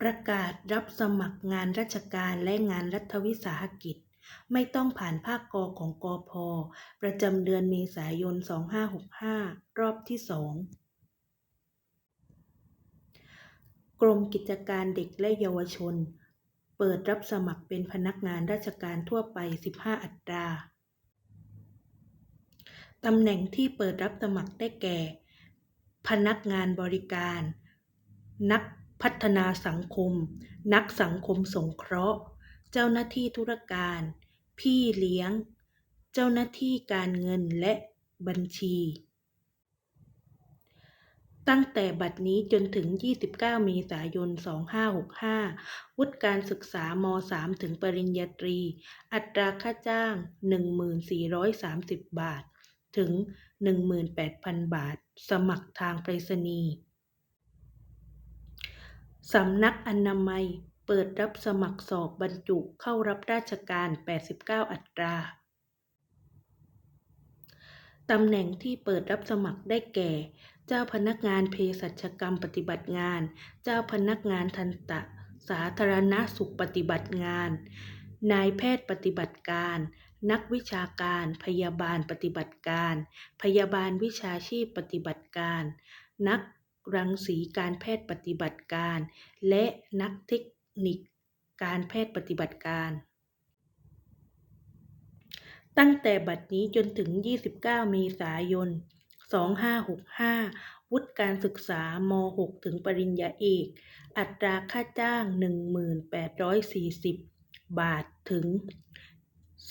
ประกาศรับสมัครงานราชการและงานรัฐวิสาหกิจ ไม่ต้องผ่านภาคกของกพประจำเดือนเมษายน 2565 รอบที่2กรมกิจการเด็กและเยาวชน เปิดรับสมัครเป็นพนักงานราชการทั่วไป 15 อัตรา ตำแหน่งที่เปิดรับสมัครได้แก่ พนักงานบริการ นัก พัฒนาสังคม นักสังคมสงเคราะห์ เจ้าหน้าที่ธุรการ พี่เลี้ยง เจ้าหน้าที่การเงินและบัญชี ตั้งแต่บัดนี้จนถึง 29 เมษายน 2565 วุฒิการศึกษาม.3ถึงปริญญาตรี อัตราค่าจ้าง 1430 บาท ถึง 18,000 บาท สมัครทางไปรษณีย์ สำนักอนามัย เปิดรับสมัครสอบบรรจุเข้ารับราชการ 89 อัตรา ตำแหน่งที่เปิดรับสมัครได้แก่ เจ้าพนักงานเภสัชกรรมปฏิบัติงาน เจ้าพนักงานทันตสาธารณสุขปฏิบัติงาน นายแพทย์ปฏิบัติการ นักวิชาการ พยาบาลปฏิบัติการ พยาบาลวิชาชีพปฏิบัติการ นัก รังสีการแพทย์ปฏิบัติการ และนักเทคนิคการแพทย์ปฏิบัติการ ตั้งแต่บัดนี้จนถึง 29 เมษายน 2565 วุฒิการศึกษาม.6ถึงปริญญาเอก อัตราค่าจ้าง 1,840 บาทถึง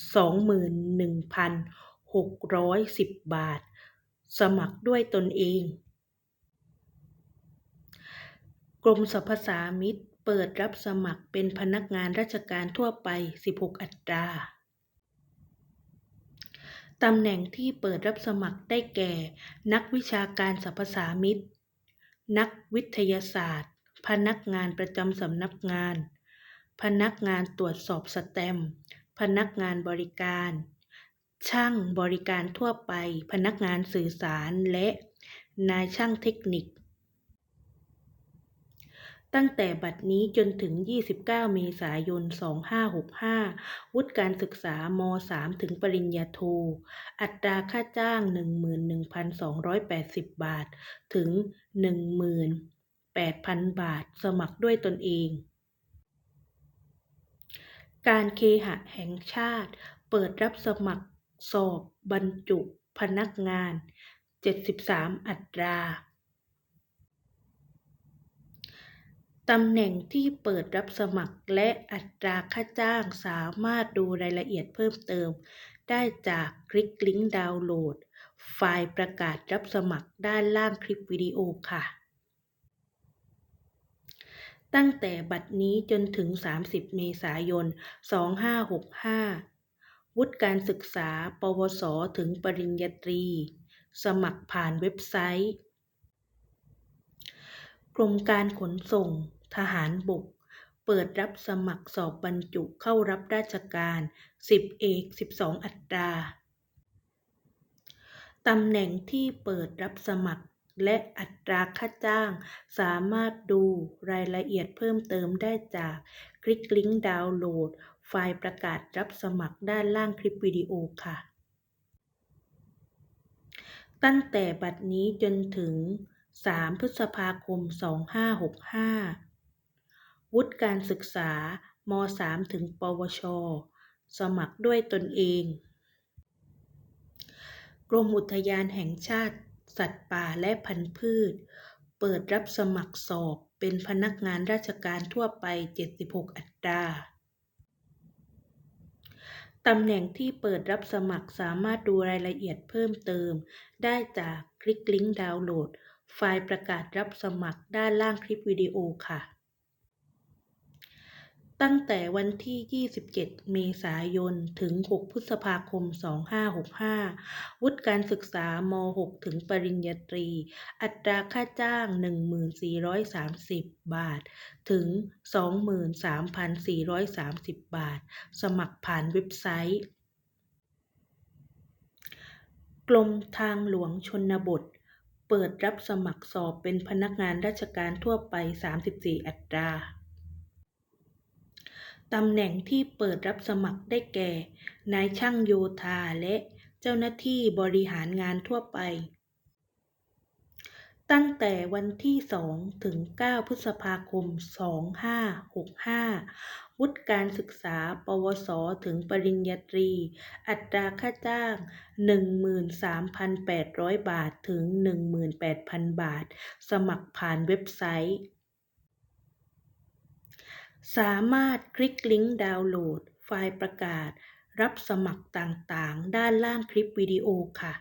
21,610 บาท สมัครด้วยตนเอง กรมสรรพสามิตเปิดรับสมัครเป็นพนักงานราชการทั่วไป 16 อัตรา ตำแหน่งที่เปิดรับสมัครได้แก่ นักวิชาการสรรพสามิต นักวิทยาศาสตร์ พนักงานประจำสำนักงาน พนักงานตรวจสอบสแตมพนักงานบริการ ช่างบริการทั่วไป พนักงานสื่อสารและนายช่างเทคนิค ตั้งแต่บัดนี้จนถึง 29 เมษายน 2565 วุฒิการศึกษาม.3ถึงปริญญาโท อัตราค่าจ้าง 11,280 บาท ถึง 18,000 บาท สมัครด้วยตนเอง การเคหะแห่งชาติ เปิดรับสมัครสอบบรรจุพนักงาน 73 อัตรา ตำแหน่งที่เปิดรับสมัครและอัตราค่าจ้างสามารถดูรายละเอียดเพิ่มเติม ได้จากคลิกลิงก์ดาวน์โหลด ไฟล์ประกาศรับสมัครด้านล่างคลิปวิดีโอค่ะ ตั้งแต่บัดนี้จนถึง 30 เมษายน 2565 วุฒิการศึกษา ปวส ถึงปริญญาตรี สมัครผ่านเว็บไซต์ กรมการขนส่ง ทหารบก เปิดรับสมัครสอบบรรจุเข้ารับราชการ 10 เอก 12 อัตรา ตำแหน่งที่เปิดรับสมัครและอัตราค่าจ้าง สามารถดูรายละเอียดเพิ่มเติมได้จาก คลิกลิงก์ดาวน์โหลด ไฟล์ประกาศรับสมัครด้านล่างคลิปวิดีโอค่ะ ตั้งแต่บัดนี้จนถึง 3 พฤษภาคม 2565 วุฒิการศึกษาม.3ถึง ปวช สมัครด้วยตนเอง กรมอุทยานแห่งชาติ สัตว์ป่าและพันธุ์พืช เปิดรับสมัครสอบเป็นพนักงานราชการทั่วไป 76 อัตรา ตำแหน่งที่เปิดรับสมัครสามารถดูรายละเอียดเพิ่มเติม ได้จากคลิกลิงก์ดาวน์โหลด ไฟล์ประกาศรับสมัครด้านล่างคลิปวิดีโอค่ะ ตั้งแต่วันที่ 27 เมษายน ถึง 6 พฤษภาคม 2565 วุฒิการศึกษาม.6ถึงปริญญาตรี อัตราค่าจ้าง 1430 บาท ถึง 23,430 บาท สมัครผ่านเว็บไซต์ กรมทางหลวงชนบท เปิดรับสมัครสอบเป็นพนักงานราชการทั่วไป 34 อัตรา ตำแหน่งที่เปิดรับสมัครได้แก่ นายช่างโยธาและเจ้าหน้าที่บริหารงานทั่วไป ตั้งแต่วันที่ 2 ถึง 9 พฤษภาคม 2565 วุฒิการศึกษา ปวส ถึงปริญญาตรี อัตราค่าจ้าง 13,800 บาท ถึง 18,000 บาท สมัครผ่านเว็บไซต์ สามารถคลิกลิงก์ดาวน์โหลด ไฟล์ประกาศ รับสมัครต่างๆ ด้านล่างคลิปวิดีโอค่ะ